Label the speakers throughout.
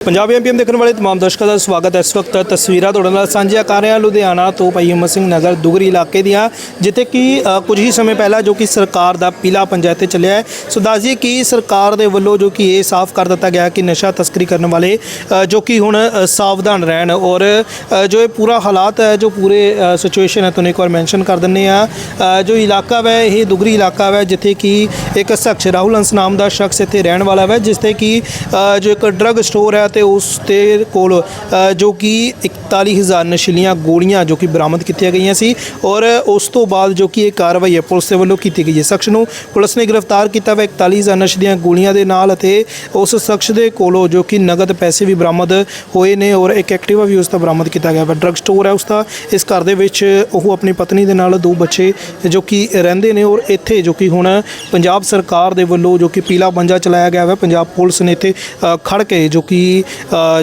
Speaker 1: ਪੰਜਾਬ ਐਮਪੀਐਮ ਦੇਖਣ ਵਾਲੇ ਤਮਾਮ ਦਰਸ਼ਕਾਂ ਦਾ ਸਵਾਗਤ ਹੈ। ਇਸ ਵਕਤ ਤਸਵੀਰਾਂ ਤੁਹਾਡੇ ਨਾਲ ਸਾਂਝੀਆਂ ਕਰ ਰਿਹਾ ਲੁਧਿਆਣਾ ਤੋਂ ਭਾਈ ਹਿੰਮਤ ਸਿੰਘ ਨਗਰ, ਦੁਗਰੀ ਇਲਾਕੇ ਦੀਆਂ, ਜਿੱਥੇ ਕਿ ਕੁਝ ਹੀ ਸਮੇਂ ਪਹਿਲਾਂ ਜੋ ਕਿ ਸਰਕਾਰ ਦਾ ਪੀਲਾ ਪੰਚਾਇਤ ਤੇ ਚੱਲਿਆ ਹੈ। ਸੋ ਦੱਸਦੀ ਕਿ ਸਰਕਾਰ ਦੇ ਵੱਲੋਂ ਜੋ ਕਿ ਇਹ ਸਾਫ਼ ਕਰ ਦਿੱਤਾ ਗਿਆ ਕਿ ਨਸ਼ਾ ਤਸਕਰੀ ਕਰਨ ਵਾਲੇ ਜੋ ਕਿ ਹੁਣ ਸਾਵਧਾਨ ਰਹਿਣ ਔਰ ਜੋ ਇਹ ਪੂਰਾ ਹਾਲਾਤ ਹੈ, ਜੋ ਪੂਰੇ ਸਿਚੁਏਸ਼ਨ ਹੈ, ਤੁਹਾਨੂੰ ਇੱਕ ਵਾਰ ਮੈਂਸ਼ਨ ਕਰ ਦਿੰਨੇ ਆ ਜੋ ਇਲਾਕਾ ਹੈ ਇਹ ਦੁਗਰੀ ਇਲਾਕਾ ਹੈ ਜਿੱਥੇ ਕਿ ਇੱਕ ਸ਼ਖਸ ਰਾਹੁਲ ਅੰਸ ਨਾਮ ਦਾ ਸ਼ਖਸ ਇੱਥੇ ਰਹਿਣ ਵਾਲਾ ਹੈ ਜਿਸ ਤੇ ਕਿ ਜੋ ਇੱਕ ਡਰੱਗ ਸਟੋਰ ਹੈ ਤੇ ਉਸ ਦੇ ਕੋਲ ਅ, ਜੋ ਕਿ ਇੱਕ 41000 ਨਸ਼ੀਲੀਆਂ ਗੋਲੀਆਂ ਜੋ ਕਿ ਬਰਾਮਦ ਕੀਤੀਆਂ ਗਈਆਂ ਸੀ ਔਰ ਉਸ ਤੋਂ ਬਾਅਦ ਜੋ ਕਿ ਇਹ ਕਾਰਵਾਈ ਹੈ ਪੁਲਿਸ ਦੇ ਵੱਲੋਂ ਕੀਤੀ ਗਈ ਹੈ। ਸ਼ਖਸ ਨੂੰ ਪੁਲਿਸ ਨੇ ਗ੍ਰਿਫਤਾਰ ਕੀਤਾ ਵਾ 41000 ਨਸ਼ੀਲੀਆਂ ਗੋਲੀਆਂ ਦੇ ਨਾਲ ਅਤੇ ਉਸ ਸ਼ਖਸ ਦੇ ਕੋਲੋਂ ਜੋ ਕਿ ਨਗਦ ਪੈਸੇ ਵੀ ਬਰਾਮਦ ਹੋਏ ਨੇ ਔਰ ਇੱਕ ਐਕਟਿਵਾ ਵੀ ਉਸ ਦਾ ਬਰਾਮਦ ਕੀਤਾ ਗਿਆ। ਵਾ ਡਰੱਗ ਸਟੋਰ ਹੈ ਉਸ ਦਾ। ਇਸ ਘਰ ਦੇ ਵਿੱਚ ਉਹ ਆਪਣੀ ਪਤਨੀ ਦੇ ਨਾਲ ਦੋ ਬੱਚੇ ਜੋ ਕਿ ਰਹਿੰਦੇ ਨੇ ਔਰ ਇੱਥੇ ਜੋ ਕਿ ਹੁਣ ਪੰਜਾਬ ਸਰਕਾਰ ਦੇ ਵੱਲੋਂ ਜੋ ਕਿ ਪੀਲਾ ਬੰਜਾ ਚਲਾਇਆ ਗਿਆ ਹੈ ਪੰਜਾਬ ਪੁਲਿਸ ਨੇ ਇੱਥੇ ਅ, ਖੜ ਕੇ ਜੋ ਕਿ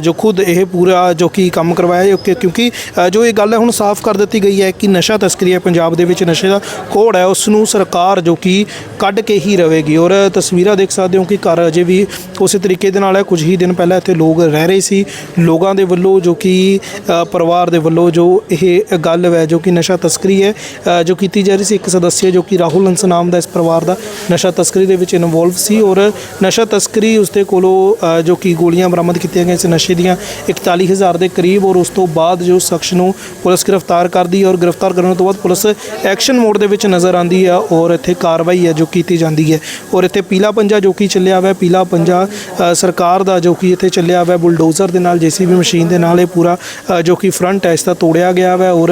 Speaker 1: ਜੋ ਖੁਦ ਇਹ ਪੂਰਾ ਜੋ ਕਿ ਕੰਮ ਕਰਵਾਇਆ ਹੈ ਕਿ- ਕਿਉਂਕਿ ਅ, ਜੋ ਇਹ ਗੱਲ ਹੈ ਹੁਣ ਸਾਫ਼ ਕਰ ਦਿੱਤੀ ਗਈ ਹੈ ਕਿ ਨਸ਼ਾ ਤਸਕਰੀ ਹੈ ਪੰਜਾਬ ਦੇ ਵਿੱਚ ਨਸ਼ੇ ਦਾ ਕੋੜ ਹੈ ਉਸ ਨੂੰ ਸਰਕਾਰ ਜੋ ਕਿ ਕੱਢ ਕੇ ਹੀ ਰਹੇਗੀ ਔਰ ਤਸਵੀਰਾਂ ਦੇਖ ਸਕਦੇ ਹੋ ਕਿ ਘਰ ਅਜੇ ਵੀ ਉਸੇ ਤਰੀਕੇ ਦੇ ਨਾਲ ਹੈ। ਕੁਝ ਹੀ ਦਿਨ ਪਹਿਲਾਂ ਇੱਥੇ ਲੋਕ ਰਹਿ ਰਹੇ ਸੀ। ਲੋਕਾਂ ਦੇ ਵੱਲੋਂ ਜੋ ਕਿ ਅ, ਪਰਿਵਾਰ ਦੇ ਵੱਲੋਂ ਜੋ ਇਹ ਗੱਲ ਹੈ ਜੋ ਕਿ ਨਸ਼ਾ ਤਸਕਰੀ ਹੈ ਅ, ਜੋ ਕੀਤੀ ਜਾ ਰਹੀ ਸੀ ਇੱਕ ਸਦੱਸਿਆ ਜੋ ਕਿ ਰਾਹੁਲ ਹੰਸ ਨਾਮ ਦਾ ਇਸ ਪਰਿਵਾਰ ਦਾ ਨਸ਼ਾ ਤਸਕਰੀ ਦੇ ਵਿੱਚ ਇਨਵੋਲਵ ਸੀ। ਔਰ ਨਸ਼ਾ ਤਸਕਰੀ ਉਸਦੇ ਕੋਲੋਂ ਅ, ਜੋ ਕਿ ਗੋਲੀਆਂ ਬਰਾਮਦ ਕੀਤੀਆਂ ਗਈਆਂ ਸੀ ਨਸ਼ੇ ਦੀਆਂ 41000 ਦੇ ਕਰੀਬ। ਔਰ ਉਸ ਤੋਂ ਬਾਅਦ ਜੋ ਸ਼ਖਸ ਨੂੰ ਪੁਲਿਸ ਗ੍ਰਿਫਤਾਰ ਕਰਦੀ ਹੈ ਔਰ ਗ੍ਰਿਫਤਾਰ ਕਰਨ ਤੋਂ ਬਾਅਦ ਪੁਲਿਸ ਐਕਸ਼ਨ ਮੋਡ ਦੇ ਵਿੱਚ ਨਜ਼ਰ ਆਂਦੀ ਹੈ ਔਰ ਇੱਥੇ ਕਾਰਵਾਈ ਹੈ ਜੋ ਕੀਤੀ ਜਾਂਦੀ ਹੈ ਔਰ ਇੱਥੇ ਪੀਲਾ ਪੰਜਾ ਜੋ ਕਿ ਚੱਲਿਆ ਹੋਇਆ, ਪੀਲਾ ਪੰਜਾ ਸਰਕਾਰ ਦਾ ਜੋ ਕਿ ਇੱਥੇ ਚੱਲਿਆ ਹੋਇਆ ਬੁਲਡੋਜ਼ਰ ਦੇ ਨਾਲ, ਜੀਸੀਬੀ ਮਸ਼ੀਨ ਦੇ ਨਾਲ ਇਹ ਪੂਰਾ ਜੋ ਕਿ ਫਰੰਟ ਹੈ, ਇਸ ਦਾ ਤੋੜਿਆ ਗਿਆ ਹੈ ਔਰ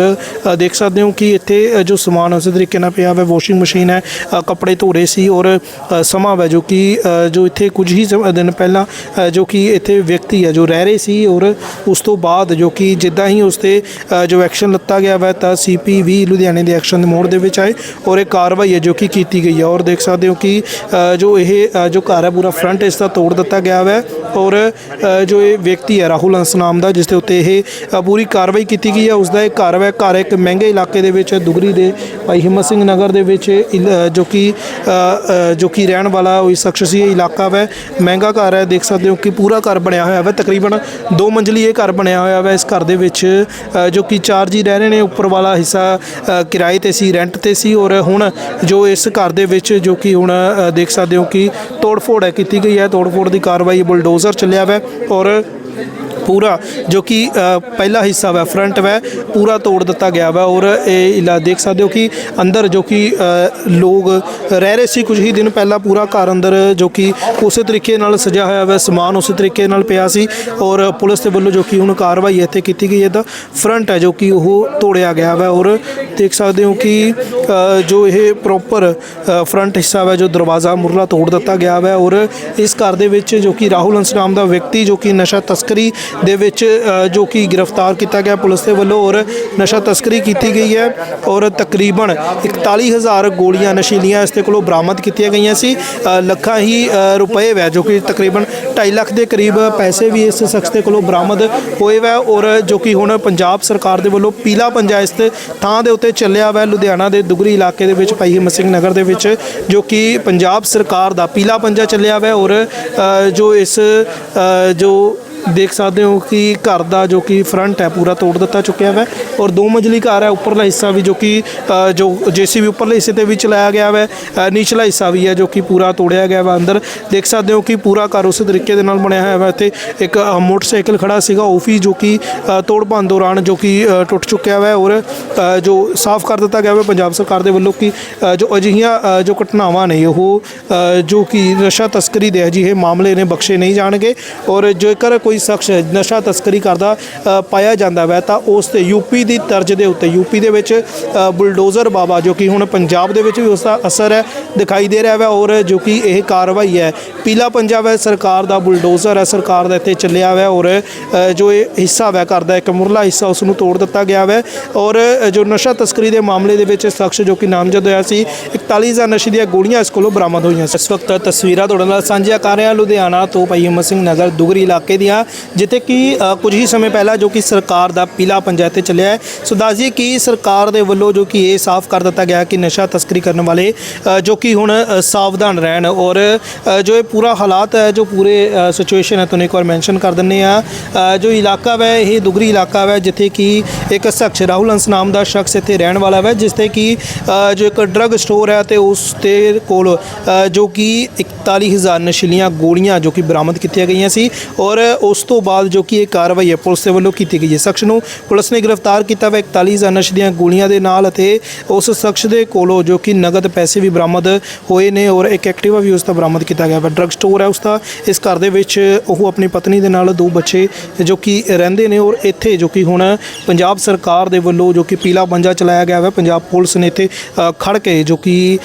Speaker 1: ਦੇਖ ਸਕਦੇ ਹੋ ਕਿ ਇੱਥੇ ਜੋ ਸਮਾਨ ਉਸੇ ਤਰੀਕੇ ਨਾਲ ਪਿਆ ਹੋਇਆ, ਵਾਸ਼ਿੰਗ ਮਸ਼ੀਨ ਹੈ ਕੱਪੜੇ ਧੋ ਰਹੇ ਸੀ ਔਰ ਸਮਾਂ ਹੈ ਜੋ ਕਿ ਜੋ ਇੱਥੇ ਕੁਝ ਹੀ ਸਮ- ਦਿਨ ਪਹਿਲਾਂ ਜੋ ਕਿ ਇੱਥੇ ਵਿਅਕਤੀ ਹੈ ਜੋ ਰਹਿ ਰਹੇ ਸੀ ਔਰ ਉਸ ਤੋਂ ਬਾਅਦ ਜੋ ਕਿ ਜਿੱਦਾਂ ਹੀ ਉਸ ਤੇ ਅ, ਜੋ ਐਕਸ਼ਨ ਲਿੱਤਾ ਗਿਆ ਵਾ ਤਾਂ ਸੀਪੀ ਵੀ ਲੁਧਿਆਣੇ ਦੇ ਐਕਸ਼ਨ ਦੇ ਮੋੜ ਦੇ ਵਿੱਚ ਆਏ ਔਰ ਇਹ ਕਾਰਵਾਈ ਹੈ ਜੋ ਕਿ ਕੀਤੀ ਗਈ ਹੈ। ਔਰ ਦੇਖ ਸਕਦੇ ਹੋ ਕਿ ਅ, ਜੋ ਇਹ ਅ, ਜੋ ਘਰ ਹੈ ਪੂਰਾ ਫਰੰਟ ਇਸ ਦਾ ਤੋੜ ਦਿੱਤਾ ਗਿਆ ਵਾ ਔਰ ਅ, ਜੋ ਇਹ ਵਿਅਕਤੀ ਹੈ ਰਾਹੁਲ ਹੰਸ ਨਾਮ ਦਾ ਜਿਸ ਦੇ ਉੱਤੇ ਇਹ ਅ, ਪੂਰੀ ਕਾਰਵਾਈ ਕੀਤੀ ਗਈ ਹੈ। ਉਸ ਦਾ ਇਹ ਘਰ ਹੈ ਘਰ ਇੱਕ ਮਹਿੰਗੇ ਇਲਾਕੇ ਦੇ ਵਿੱਚ ਹੈ, ਦੁਗਰੀ ਦੇ ਭਾਈ ਹਿੰਮਤ ਸਿੰਘ ਨਗਰ ਦੇ ਵਿੱਚ ਇਲ- ਅ, ਜੋ ਕਿ ਅ, ਅ, ਜੋ ਕਿ ਰਹਿਣ ਵਾਲਾ ਉਹ ਸ਼ਖਸ਼ੀ ਇਲਾਕਾ ਵੈ ਮਹਿੰਗਾ ਘਰ ਹੈ। ਦੇਖ ਸਕਦੇ ਹੋ ਕਿ ਪੂਰਾ ਘਰ ਬਣਿਆ ਹੋਇਆ ਵੈ ਤਕਰੀਬਨ ਦੋ ਮੰਜ਼ਲੀ ਇਹ ਘਰ ਬਣਿਆ ਹੋਇਆ ਹੈ ਇਸ ਘਰ ਦੇ ਵਿੱਚ ਜੋ ਕਿ ਚਾਰ ਜੀ ਰਹਿ ਰਹੇ ਨੇ, ਉੱਪਰ ਵਾਲਾ ਹਿੱਸਾ ਕਿਰਾਏ ਤੇ ਸੀ ਰੈਂਟ ਤੇ ਸੀ ਔਰ ਹੁਣ ਜੋ ਇਸ ਘਰ ਦੇ ਵਿੱਚ ਜੋ ਕਿ ਹੁਣ ਦੇਖ ਸਕਦੇ ਹੋ ਕਿ ਤੋੜਫੋੜ ਹੈ, ਕੀਤੀ ਗਈ ਹੈ। ਤੋੜਫੋੜ ਦੀ ਕਾਰਵਾਈ ਬੁਲਡੋਜ਼ਰ ਚੱਲਿਆ ਹੋਇਆ ਹੈ ਔਰ ਪੂਰਾ ਜੋ ਕਿ ਪਹਿਲਾ ਹਿੱਸਾ ਵਾ ਫਰੰਟ ਵਾ, ਪੂਰਾ ਤੋੜ ਦਿੱਤਾ ਗਿਆ ਵਾ ਔਰ ਇਹ ਇਲਾ ਦੇਖ ਸਕਦੇ ਹੋ ਕਿ ਅੰਦਰ ਜੋ ਕਿ ਲੋਕ ਰਹਿ ਰਹੇ ਸੀ ਕੁਝ ਹੀ ਦਿਨ ਪਹਿਲਾਂ ਪੂਰਾ ਘਰ ਅੰਦਰ ਜੋ ਕਿ ਉਸੇ ਤਰੀਕੇ ਨਾਲ ਸਜਿਆ ਹੋਇਆ ਵਾ, ਸਮਾਨ ਉਸੇ ਤਰੀਕੇ ਨਾਲ ਪਿਆ ਸੀ ਔਰ ਪੁਲਿਸ ਦੇ ਵੱਲੋਂ ਜੋ ਕਿ ਹੁਣ ਕਾਰਵਾਈ ਇੱਥੇ ਕੀਤੀ ਗਈ ਹੈ ਤਾਂ ਫਰੰਟ ਹੈ ਜੋ ਕਿ ਉਹ ਤੋੜਿਆ ਗਿਆ ਵਾ ਔਰ ਦੇਖ ਸਕਦੇ ਹੋ ਕਿ ਜੋ ਇਹ ਪ੍ਰੋਪਰ ਫਰੰਟ ਹਿੱਸਾ ਵਾ, ਜੋ ਦਰਵਾਜ਼ਾ ਮੁਰਲਾ ਤੋੜ ਦਿੱਤਾ ਗਿਆ ਵਾ ਔਰ ਇਸ ਘਰ ਦੇ ਵਿੱਚ ਜੋ ਕਿ ਰਾਹੁਲ ਹੰਸ ਨਾਮ ਦਾ ਵਿਅਕਤੀ ਜੋ ਕਿ ਨਸ਼ਾ ਤਸਕਰੀ ਦੇ ਵਿੱਚ ਜੋ ਕਿ ਗ੍ਰਿਫਤਾਰ ਕੀਤਾ ਗਿਆ ਪੁਲਿਸ ਦੇ ਵੱਲੋਂ ਔਰ ਨਸ਼ਾ ਤਸਕਰੀ ਕੀਤੀ ਗਈ ਹੈ ਔਰ ਤਕਰੀਬਨ 41000 ਗੋਲੀਆਂ ਨਸ਼ੀਲੀਆਂ ਇਸ ਦੇ ਕੋਲੋਂ ਬਰਾਮਦ ਕੀਤੀਆਂ ਗਈਆਂ ਸੀ। ਲੱਖਾਂ ਹੀ ਰੁਪਏ ਵੈ, ਜੋ ਕਿ ਤਕਰੀਬਨ 2.5 ਲੱਖ ਦੇ ਕਰੀਬ ਪੈਸੇ ਵੀ ਇਸ ਸ਼ਖਸ ਦੇ ਕੋਲੋਂ ਬਰਾਮਦ ਹੋਏ ਵੈ ਔਰ ਜੋ ਕਿ ਹੁਣ ਪੰਜਾਬ ਸਰਕਾਰ ਦੇ ਵੱਲੋਂ ਪੀਲਾ ਪੰਜਾ ਇਸ ਥਾਂ ਦੇ ਉੱਤੇ ਚੱਲਿਆ ਵੈ। ਲੁਧਿਆਣਾ ਦੇ ਦੁਗਰੀ ਇਲਾਕੇ ਦੇ ਵਿੱਚ ਭਾਈ ਹਿੰਮਤ ਸਿੰਘ ਨਗਰ ਦੇ ਵਿੱਚ, ਜੋ ਕਿ ਪੰਜਾਬ ਸਰਕਾਰ ਦਾ ਪੀਲਾ ਪੰਜਾ ਚੱਲਿਆ ਵੈ ਔਰ ਜੋ ਇਸ ਜੋ ਦੇਖ ਸਕਦੇ ਹੋ ਕਿ ਘਰ ਦਾ ਜੋ ਕਿ ਫਰੰਟ ਹੈ ਪੂਰਾ ਤੋੜ ਦਿੱਤਾ ਚੁੱਕਿਆ ਹੈ ਔਰ ਦੋ ਮੰਜ਼ਲੀ ਘਰ ਹੈ ਉੱਪਰਲਾ ਹਿੱਸਾ ਵੀ ਜੋ ਕਿ ਅ, ਜੋ ਜੀਸੀਬੀ ਉੱਪਰਲੇ ਹਿੱਸੇ ਤੇ ਵੀ ਚਲਾਇਆ ਗਿਆ ਹੈ ਨੀਚਲਾ ਹਿੱਸਾ ਵੀ ਹੈ ਜੋ ਕਿ ਪੂਰਾ ਤੋੜਿਆ ਗਿਆ ਹੈ ਅੰਦਰ। ਦੇਖ ਸਕਦੇ ਹੋ ਕਿ ਪੂਰਾ ਘਰ ਉਸੇ ਤਰੀਕੇ ਦੇ ਨਾਲ ਬਣਿਆ ਹੋਇਆ ਹੈ ਇੱਥੇ ਇੱਕ ਮੋਟਰਸਾਈਕਲ ਖੜਾ ਸੀਗਾ ਉਹ ਵੀ ਜੋ ਕਿ ਤੋੜ ਭੰਨ ਦੌਰਾਨ ਜੋ ਕਿ ਟੁੱਟ ਚੁੱਕਿਆ ਹੈ ਔਰ ਜੋ ਸਾਫ਼ ਕਰ ਦਿੱਤਾ ਗਿਆ ਹੈ ਪੰਜਾਬ ਸਰਕਾਰ ਦੇ ਵੱਲੋਂ ਕਿ ਜੋ ਅਜਿਹੀਆਂ ਜੋ ਘਟਨਾਵਾਂ ਨੇ ਉਹ ਜੋ ਕਿ ਨਸ਼ਾ ਤਸਕਰੀ ਦੇ ਅਜਿਹੇ ਮਾਮਲੇ ਨੇ ਬਖਸ਼ੇ ਨਹੀਂ ਜਾਣਗੇ ਔਰ ਜੇਕਰ ਕੋਈ ਸ਼ਖਸ ਨਸ਼ਾ ਤਸਕਰੀ ਕਰਦਾ ਪਾਇਆ ਜਾਂਦਾ ਵੈ, ਤਾਂ ਉਸ ਤੇ ਯੂਪੀ ਦੀ ਤਰਜ਼ ਦੇ ਉੱਤੇ ਯੂਪੀ ਦੇ ਵਿੱਚ ਬੁਲਡੋਜ਼ਰ ਬਾਬਾ, ਜੋ ਕਿ ਹੁਣ ਪੰਜਾਬ ਦੇ ਵਿੱਚ ਵੀ ਉਸ ਦਾ ਅਸਰ ਹੈ, ਦਿਖਾਈ ਦੇ ਰਿਹਾ ਵੈ, ਔਰ ਜੋ ਕਿ ਇਹ ਕਾਰਵਾਈ ਹੈ। ਪੀਲਾ ਪੰਜਾਬ ਹੈ ਸਰਕਾਰ ਦਾ ਬੁਲਡੋਜ਼ਰ ਹੈ, ਸਰਕਾਰ ਦਾ ਇੱਥੇ ਚੱਲਿਆ ਵੈ, ਔਰ ਜੋ ਇਹ ਹਿੱਸਾ ਵੈ ਕਰਦਾ ਇੱਕ ਮੁਰਲਾ ਹਿੱਸਾ, ਉਸ ਨੂੰ ਤੋੜ ਦਿੱਤਾ ਗਿਆ ਵੈ, ਔਰ ਜੋ ਨਸ਼ਾ ਤਸਕਰੀ ਦੇ ਮਾਮਲੇ ਦੇ ਵਿੱਚ ਸ਼ਖਸ ਜੋ ਕਿ ਨਾਮਜ਼ਦ ਹੋਇਆ ਸੀ 41000 ਨਸ਼ੇ ਦੀਆਂ ਗੋਲੀਆਂ ਇਸ ਕੋਲੋਂ ਬਰਾਮਦ ਹੋਈਆਂ ਇਸ ਵਕਤ ਤਸਵੀਰਾਂ ਤੁਹਾਡੇ ਨਾਲ ਸਾਂਝੀਆਂ ਕਰ ਰਿਹਾ ਲੁਧਿਆਣਾ ਤੋਂ ਭਾਈ ਹਿੰਮਤ ਸਿੰਘ ਨਗਰ ਦੁਗਰੀ ਇਲਾਕੇ ਦੀਆਂ, ਜਿੱਥੇ ਕਿ ਕੁਝ ਹੀ ਸਮੇਂ ਪਹਿਲਾਂ ਜੋ ਕਿ ਸਰਕਾਰ ਦਾ ਪੀਲਾ ਪੰਚਾਇਤ ਤੇ ਚੱਲਿਆ ਹੈ। ਸੋ ਦੱਸ ਦਈਏ ਕਿ ਸਰਕਾਰ ਦੇ ਵੱਲੋਂ ਜੋ ਕਿ ਇਹ ਸਾਫ਼ ਕਰ ਦਿੱਤਾ ਗਿਆ ਕਿ ਨਸ਼ਾ ਤਸਕਰੀ ਕਰਨ ਵਾਲੇ ਜੋ ਕਿ ਹੁਣ ਸਾਵਧਾਨ ਰਹਿਣ ਔਰ ਜੋ ਇਹ ਪੂਰਾ ਹਾਲਾਤ ਹੈ, ਜੋ ਪੂਰੇ ਸਿਚੁਏਸ਼ਨ ਹੈ, ਤੁਹਾਨੂੰ ਇੱਕ ਵਾਰ ਮੈਂਸ਼ਨ ਕਰ ਦਿੰਨੇ ਆ ਜੋ ਇਲਾਕਾ ਵੈ, ਇਹ ਦੁਗਰੀ ਇਲਾਕਾ ਵੈ, ਜਿੱਥੇ ਕਿ ਇੱਕ ਸ਼ਖਸ ਰਾਹੁਲ ਹੰਸ ਨਾਮ ਦਾ ਸ਼ਖਸ ਇੱਥੇ ਰਹਿਣ ਵਾਲਾ ਵੈ, ਜਿਸ ਤੇ ਕਿ ਜੋ ਇੱਕ ਡਰੱਗ ਸਟੋਰ ਹੈ ਤੇ ਉਸ ਦੇ ਕੋਲ ਜੋ ਕਿ 41000 ਨਸ਼ੀਲੀਆਂ ਗੋਲੀਆਂ ਜੋ ਕਿ ਬਰਾਮਦ ਕੀਤੀਆਂ ਗਈਆਂ ਸੀ ਔਰ ਉਸ ਤੋਂ ਬਾਅਦ ਜੋ ਕਿ ਇਹ ਕਾਰਵਾਈ ਹੈ ਪੁਲਿਸ ਦੇ ਵੱਲੋਂ ਕੀਤੀ ਗਈ ਹੈ। ਸ਼ਖਸ ਨੂੰ ਪੁਲਿਸ ਨੇ ਗ੍ਰਿਫਤਾਰ ਕੀਤਾ ਵਾ 41000 ਨਸ਼ੇ ਦੀਆਂ ਗੋਲੀਆਂ ਦੇ ਨਾਲ ਅਤੇ ਉਸ ਸ਼ਖਸ ਦੇ ਕੋਲੋਂ ਜੋ ਕਿ ਨਗਦ ਪੈਸੇ ਵੀ ਬਰਾਮਦ ਹੋਏ ਨੇ ਔਰ ਇੱਕ ਐਕਟਿਵਾ ਵੀ ਉਸ ਦਾ ਬਰਾਮਦ ਕੀਤਾ ਗਿਆ ਵਾ। ਡਰੱਗ ਸਟੋਰ ਹੈ ਉਸ ਦਾ, ਇਸ ਘਰ ਦੇ ਵਿੱਚ ਉਹ ਆਪਣੀ ਪਤਨੀ ਦੇ ਨਾਲ ਦੋ ਬੱਚੇ ਜੋ ਕਿ ਰਹਿੰਦੇ ਨੇ ਔਰ ਇੱਥੇ ਜੋ ਕਿ ਹੁਣ ਪੰਜਾਬ ਸਰਕਾਰ ਦੇ ਵੱਲੋਂ ਜੋ ਕਿ ਪੀਲਾ ਪੰਜਾ ਚਲਾਇਆ ਗਿਆ ਵਾ ਪੰਜਾਬ ਪੁਲਿਸ ਨੇ ਇੱਥੇ ਅ, ਖੜ ਕੇ ਜੋ ਕਿ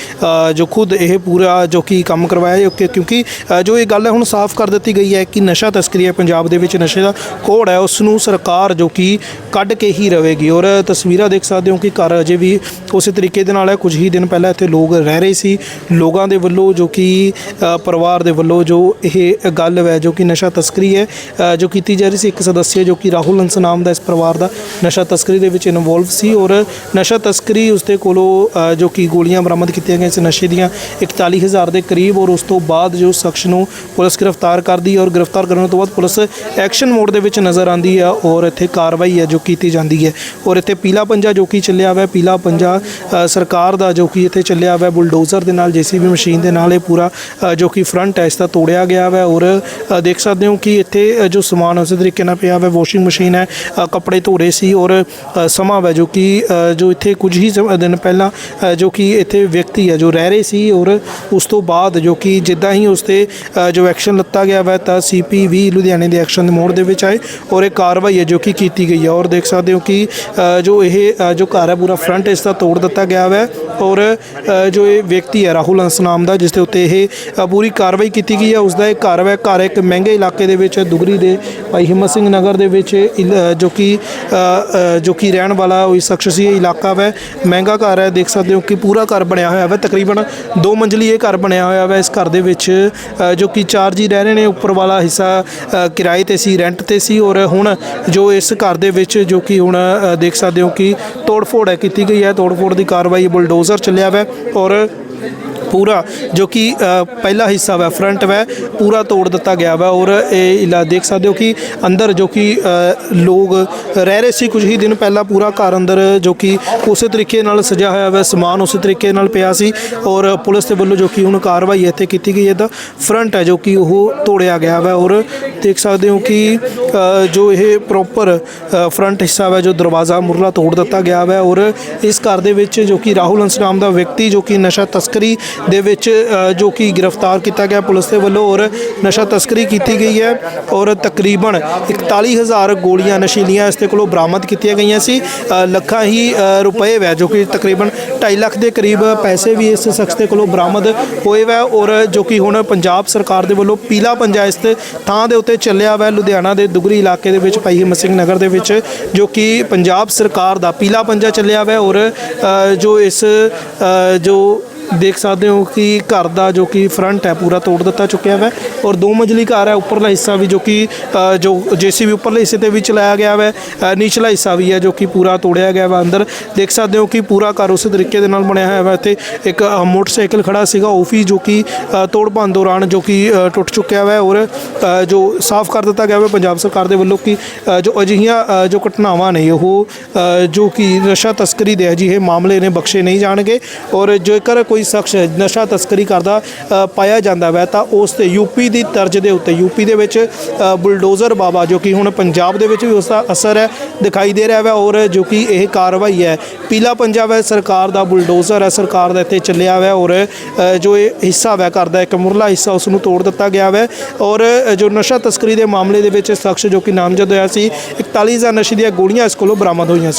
Speaker 1: ਜੋ ਖੁਦ ਇਹ ਪੂਰਾ ਜੋ ਕਿ ਕੰਮ ਕਰਵਾਇਆ ਕਿਉਂਕਿ ਜੋ ਇਹ ਗੱਲ ਹੈ ਹੁਣ ਸਾਫ਼ ਕਰ ਦਿੱਤੀ ਗਈ ਹੈ ਕਿ ਨਸ਼ਾ ਤਸਕਰੀ ਹੈ ਪੰਜਾਬ ਦੇ ਵਿੱਚ ਨਸ਼ੇ ਦਾ ਕੋੜ ਹੈ ਉਸ ਨੂੰ ਸਰਕਾਰ ਜੋ ਕਿ ਕੱਢ ਕੇ ਹੀ ਰਵੇਗੀ। ਔਰ ਤਸਵੀਰਾਂ ਦੇਖ ਸਕਦੇ ਹੋ ਕਿ ਘਰ ਅਜੇ ਵੀ ਉਸੇ ਤਰੀਕੇ ਦੇ ਨਾਲ ਹੈ ਕੁਝ ਹੀ ਦਿਨ ਪਹਿਲਾਂ ਇੱਥੇ ਲੋਕ ਰਹਿ ਰਹੇ ਸੀ। ਲੋਕਾਂ ਦੇ ਵੱਲੋਂ ਜੋ ਕਿ ਪਰਿਵਾਰ ਦੇ ਵੱਲੋਂ ਜੋ ਇਹ ਗੱਲ ਹੈ ਜੋ ਕਿ ਨਸ਼ਾ ਤਸਕਰੀ ਹੈ ਜੋ ਕੀਤੀ ਜਾ ਰਹੀ ਸੀ ਇੱਕ ਸਦੱਸਿਆ ਜੋ ਕਿ ਰਾਹੁਲ ਅੰਸ ਨਾਮ ਦਾ ਇਸ ਪਰਿਵਾਰ ਦਾ ਨਸ਼ਾ ਤਸਕਰੀ ਦੇ ਵਿੱਚ ਇਨਵੋਲਵ ਸੀ ਔਰ ਨਸ਼ਾ ਤਸਕਰੀ ਉਸਦੇ ਕੋਲੋਂ ਜੋ ਕਿ ਗੋਲੀਆਂ ਬਰਾਮਦ ਕੀਤੀਆਂ ਗਈਆਂ ਸੀ ਨਸ਼ੇ ਦੀਆਂ 41000 ਦੇ ਕਰੀਬ ਔਰ ਉਸ ਤੋਂ ਬਾਅਦ ਜੋ ਸ਼ਖਸ ਨੂੰ ਪੁਲਿਸ ਗ੍ਰਿਫਤਾਰ ਕਰਦੀ ਹੈ ਔਰ ਗ੍ਰਿਫਤਾਰ ਕਰਨ ਤੋਂ ਬਾਅਦ ਪੁਲਿਸ ਐਕਸ਼ਨ ਮੋਡ ਦੇ ਵਿੱਚ ਨਜ਼ਰ ਆਂਦੀ ਹੈ ਔਰ ਇੱਥੇ ਕਾਰਵਾਈ ਹੈ ਜੋ ਕੀਤੀ ਜਾਂਦੀ ਹੈ। ਔਰ ਇੱਥੇ ਪੀਲਾ ਪੰਜਾ ਜੋ ਕਿ ਚੱਲਿਆ ਹੋਇਆ, ਪੀਲਾ ਪੰਜਾ ਸਰਕਾਰ ਦਾ ਜੋ ਕਿ ਇੱਥੇ ਚੱਲਿਆ ਹੋਇਆ ਬੁਲਡੋਜ਼ਰ ਦੇ ਨਾਲ, ਜੀਸੀਬੀ ਮਸ਼ੀਨ ਦੇ ਨਾਲ ਇਹ ਪੂਰਾ ਜੋ ਕਿ ਫਰੰਟ ਹੈ, ਇਸ ਦਾ ਤੋੜਿਆ ਗਿਆ ਹੈ ਔਰ ਦੇਖ ਸਕਦੇ ਹੋ ਕਿ ਇੱਥੇ ਜੋ ਸਮਾਨ ਉਸੇ ਤਰੀਕੇ ਨਾਲ ਪਿਆ ਹੋਇਆ, ਵਾਸ਼ਿੰਗ ਮਸ਼ੀਨ ਹੈ ਕੱਪੜੇ ਧੋ ਰਹੇ ਸੀ ਔਰ ਅ, ਸਮਾਂ ਹੈ ਜੋ ਕਿ ਜੋ ਇੱਥੇ ਕੁਝ ਹੀ ਸਮ- ਦਿਨ ਪਹਿਲਾਂ ਜੋ ਕਿ ਇੱਥੇ ਵਿਅਕਤੀ ਹੈ ਜੋ ਰਹਿ ਰਹੇ ਸੀ ਔਰ ਉਸ ਤੋਂ ਬਾਅਦ ਜੋ ਕਿ ਜਿੱਦਾਂ ਹੀ ਉਸ ਤੇ ਜੋ ਐਕਸ਼ਨ ਲੱਤਾ ਗਿਆ ਵਾ ਤਾਂ ਸੀਪੀ ਵੀ ਲੁਧਿਆਣੇ ਦੇ ਐਕਸ਼ਨ ਦੇ ਮੋੜ ਦੇ ਵਿੱਚ ਆਏ ਔਰ ਇਹ ਕਾਰਵਾਈ ਹੈ ਜੋ ਕਿ ਕੀਤੀ ਗਈ ਹੈ ਔਰ ਦੇਖ ਸਕਦੇ ਹੋ ਕਿ ਜੋ ਇਹ ਜੋ ਘਰ ਹੈ ਪੂਰਾ ਫਰੰਟ ਇਸ ਦਾ ਤੋੜ ਦਿੱਤਾ ਗਿਆ ਵਾ ਔਰ ਜੋ ਇਹ ਵਿਅਕਤੀ ਹੈ ਰਾਹੁਲ ਹੰਸ ਨਾਮ ਦਾ ਜਿਸ ਦੇ ਉੱਤੇ ਇਹ ਪੂਰੀ ਕਾਰਵਾਈ ਕੀਤੀ ਗਈ ਹੈ ਉਸ ਦਾ ਇਹ ਘਰ ਹੈ ਘਰ ਇੱਕ ਮਹਿੰਗੇ ਇਲਾਕੇ ਦੇ ਵਿੱਚ ਹੈ, ਦੁਗਰੀ ਦੇ ਭਾਈ ਹਿੰਮਤ ਸਿੰਘ ਨਗਰ ਦੇ ਵਿੱਚ ਜੋ ਕਿ ਅ, ਅ, ਜੋ ਕਿ ਰਹਿਣ ਵਾਲਾ ਉਹ ਸ਼ਖਸ ਸੀ ਇਲਾਕਾ ਵੈ ਮਹਿੰਗਾ ਘਰ ਹੈ ਦੇਖ ਸਕਦੇ ਹੋ ਕਿ ਪੂਰਾ ਘਰ ਬਣਿਆ ਹੋਇਆ ਹੈ ਤਕਰੀਬਨ ਦੋ ਮੰਜ਼ਲੀ ਇਹ ਘਰ ਬਣਿਆ ਹੋਇਆ ਹੈ ਇਸ ਘਰ ਦੇ ਵਿੱਚ ਅ, ਜੋ ਕਿ ਚਾਰ ਜੀ ਰਹਿ ਰਹੇ ਨੇ ਉੱਪਰ ਵਾਲਾ ਹਿੱਸਾ ਅ, ਕਿਰਾਏ ਤੇ ਸੀ ਰੈਂਟ ਤੇ ਸੀ ਔਰ ਹੁਣ ਜੋ ਇਸ ਘਰ ਦੇ ਵਿੱਚ ਜੋ ਕਿ ਹੁਣ ਅ, ਦੇਖ ਸਕਦੇ ਹੋ ਕਿ ਤੋੜਫੋੜ ਹੈ ਕੀਤੀ ਗਈ ਹੈ ਤੋੜਫੋੜ ਦੀ ਕਾਰਵਾਈ ਬੁਲਡੋਜ਼ਰ ਚੱਲਿਆ ਹੋਇਆ ਹੈ ਔਰ ਪੂਰਾ ਜੋ ਕਿ ਪਹਿਲਾ ਹਿੱਸਾ ਵਾ ਫਰੰਟ ਵਾ, ਪੂਰਾ ਤੋੜ ਦਿੱਤਾ ਗਿਆ ਵਾ ਔਰ ਇਹ ਇਲਾ ਦੇਖ ਸਕਦੇ ਹੋ ਕਿ ਅੰਦਰ ਜੋ ਕਿ ਲੋਕ ਰਹਿ ਰਹੇ ਸੀ ਕੁਝ ਹੀ ਦਿਨ ਪਹਿਲਾਂ ਪੂਰਾ ਘਰ ਅੰਦਰ ਜੋ ਕਿ ਉਸੇ ਤਰੀਕੇ ਨਾਲ ਸਜਿਆ ਹੋਇਆ ਵਾ, ਸਮਾਨ ਉਸੇ ਤਰੀਕੇ ਨਾਲ ਪਿਆ ਸੀ ਔਰ ਪੁਲਿਸ ਦੇ ਵੱਲੋਂ ਜੋ ਕਿ ਹੁਣ ਕਾਰਵਾਈ ਇੱਥੇ ਕੀਤੀ ਗਈ ਹੈ ਤਾਂ ਫਰੰਟ ਹੈ ਜੋ ਕਿ ਉਹ ਤੋੜਿਆ ਗਿਆ ਵਾ ਔਰ ਦੇਖ ਸਕਦੇ ਹੋ ਕਿ ਜੋ ਇਹ ਪ੍ਰੋਪਰ ਫਰੰਟ ਹਿੱਸਾ ਵਾ, ਜੋ ਦਰਵਾਜ਼ਾ ਮੁਰਲਾ ਤੋੜ ਦਿੱਤਾ ਗਿਆ ਵਾ ਔਰ ਇਸ ਘਰ ਦੇ ਵਿੱਚ ਜੋ ਕਿ ਰਾਹੁਲ ਅੰਸ ਨਾਮ ਦਾ ਵਿਅਕਤੀ ਜੋ ਕਿ ਨਸ਼ਾ ਤਸਕਰੀ ਦੇ ਵਿੱਚ ਜੋ ਕਿ ਗ੍ਰਿਫਤਾਰ ਕੀਤਾ ਗਿਆ ਪੁਲਿਸ ਦੇ ਵੱਲੋਂ ਔਰ ਨਸ਼ਾ ਤਸਕਰੀ ਕੀਤੀ ਗਈ ਹੈ ਔਰ ਤਕਰੀਬਨ 41000 ਗੋਲੀਆਂ ਨਸ਼ੀਲੀਆਂ ਇਸ ਦੇ ਕੋਲੋਂ ਬਰਾਮਦ ਕੀਤੀਆਂ ਗਈਆਂ ਸੀ। ਲੱਖਾਂ ਹੀ ਰੁਪਏ ਵੈ, ਜੋ ਕਿ ਤਕਰੀਬਨ 2.5 ਲੱਖ ਦੇ ਕਰੀਬ ਪੈਸੇ ਵੀ ਇਸ ਸ਼ਖਸ ਦੇ ਕੋਲੋਂ ਬਰਾਮਦ ਹੋਏ ਵੈ ਔਰ ਜੋ ਕਿ ਹੁਣ ਪੰਜਾਬ ਸਰਕਾਰ ਦੇ ਵੱਲੋਂ ਪੀਲਾ ਪੰਜਾ ਇਸ ਥਾਂ ਦੇ ਉੱਤੇ ਚੱਲਿਆ ਵੈ। ਲੁਧਿਆਣਾ ਦੇ ਦੁਗਰੀ ਇਲਾਕੇ ਦੇ ਵਿੱਚ ਭਾਈ ਹਿੰਮਤ ਸਿੰਘ ਨਗਰ ਦੇ ਵਿੱਚ, ਜੋ ਕਿ ਪੰਜਾਬ ਸਰਕਾਰ ਦਾ ਪੀਲਾ ਪੰਜਾ ਚੱਲਿਆ ਵੈ ਔਰ ਜੋ ਇਸ ਜੋ ਦੇਖ ਸਕਦੇ ਹੋ ਕਿ ਘਰ ਦਾ ਜੋ ਕਿ ਫਰੰਟ ਹੈ ਪੂਰਾ ਤੋੜ ਦਿੱਤਾ ਚੁੱਕਿਆ ਹੈ ਔਰ ਦੋ ਮੰਜ਼ਲੀ ਘਰ ਹੈ ਉੱਪਰਲਾ ਹਿੱਸਾ ਵੀ ਜੋ ਕਿ ਅ, ਜੋ ਜੀਸੀਬੀ ਉੱਪਰਲੇ ਹਿੱਸੇ ਤੇ ਵੀ ਚਲਾਇਆ ਗਿਆ ਹੈ ਨੀਚਲਾ ਹਿੱਸਾ ਵੀ ਹੈ ਜੋ ਕਿ ਪੂਰਾ ਤੋੜਿਆ ਗਿਆ ਹੈ ਅੰਦਰ। ਦੇਖ ਸਕਦੇ ਹੋ ਕਿ ਪੂਰਾ ਘਰ ਉਸੇ ਤਰੀਕੇ ਦੇ ਨਾਲ ਬਣਿਆ ਹੋਇਆ ਹੈ ਇੱਥੇ ਇੱਕ ਮੋਟਰਸਾਈਕਲ ਖੜਾ ਸੀਗਾ ਉਹ ਵੀ ਜੋ ਕਿ ਤੋੜ ਭੰਨ ਦੌਰਾਨ ਜੋ ਕਿ ਟੁੱਟ ਚੁੱਕਿਆ ਹੈ ਔਰ ਜੋ ਸਾਫ਼ ਕਰ ਦਿੱਤਾ ਗਿਆ ਹੈ ਪੰਜਾਬ ਸਰਕਾਰ ਦੇ ਵੱਲੋਂ ਕਿ ਜੋ ਅਜਿਹੀਆਂ ਜੋ ਘਟਨਾਵਾਂ ਨੇ ਉਹ ਜੋ ਕਿ ਨਸ਼ਾ ਤਸਕਰੀ ਦੇ ਅਜਿਹੇ ਮਾਮਲੇ ਨੇ ਬਖਸ਼ੇ ਨਹੀਂ ਜਾਣਗੇ ਔਰ ਜੇਕਰ ਕੋਈ ਸ਼ਖਸ ਨਸ਼ਾ ਤਸਕਰੀ ਕਰਦਾ ਪਾਇਆ ਜਾਂਦਾ ਵੈ, ਤਾਂ ਉਸ ਤੇ ਯੂਪੀ ਦੀ ਤਰਜ਼ ਦੇ ਉੱਤੇ ਯੂਪੀ ਦੇ ਵਿੱਚ ਬੁਲਡੋਜ਼ਰ ਬਾਬਾ, ਜੋ ਕਿ ਹੁਣ ਪੰਜਾਬ ਦੇ ਵਿੱਚ ਵੀ ਉਸ ਦਾ ਅਸਰ ਹੈ, ਦਿਖਾਈ ਦੇ ਰਿਹਾ ਹੈ ਔਰ ਜੋ ਕਿ ਇਹ ਕਾਰਵਾਈ ਹੈ। ਪੀਲਾ ਪੰਜਾਬ ਹੈ ਸਰਕਾਰ ਦਾ ਬੁਲਡੋਜ਼ਰ ਹੈ, ਸਰਕਾਰ ਦਾ ਇੱਥੇ ਚੱਲਿਆ ਵੈ, ਔਰ ਜੋ ਇਹ ਹਿੱਸਾ ਵੈ ਕਰਦਾ ਇੱਕ ਮੁਰਲਾ ਹਿੱਸਾ, ਉਸ ਨੂੰ ਤੋੜ ਦਿੱਤਾ ਗਿਆ ਵੈ, ਔਰ ਜੋ ਨਸ਼ਾ ਤਸਕਰੀ ਦੇ ਮਾਮਲੇ ਦੇ ਵਿੱਚ ਸ਼ਖਸ ਜੋ ਕਿ ਨਾਮਜ਼ਦ ਹੋਇਆ ਸੀ 41000 ਨਸ਼ੇ ਦੀਆਂ ਗੋਲੀਆਂ ਇਸ ਕੋਲੋਂ ਬਰਾਮਦ ਹੋਈਆਂ ਸੀ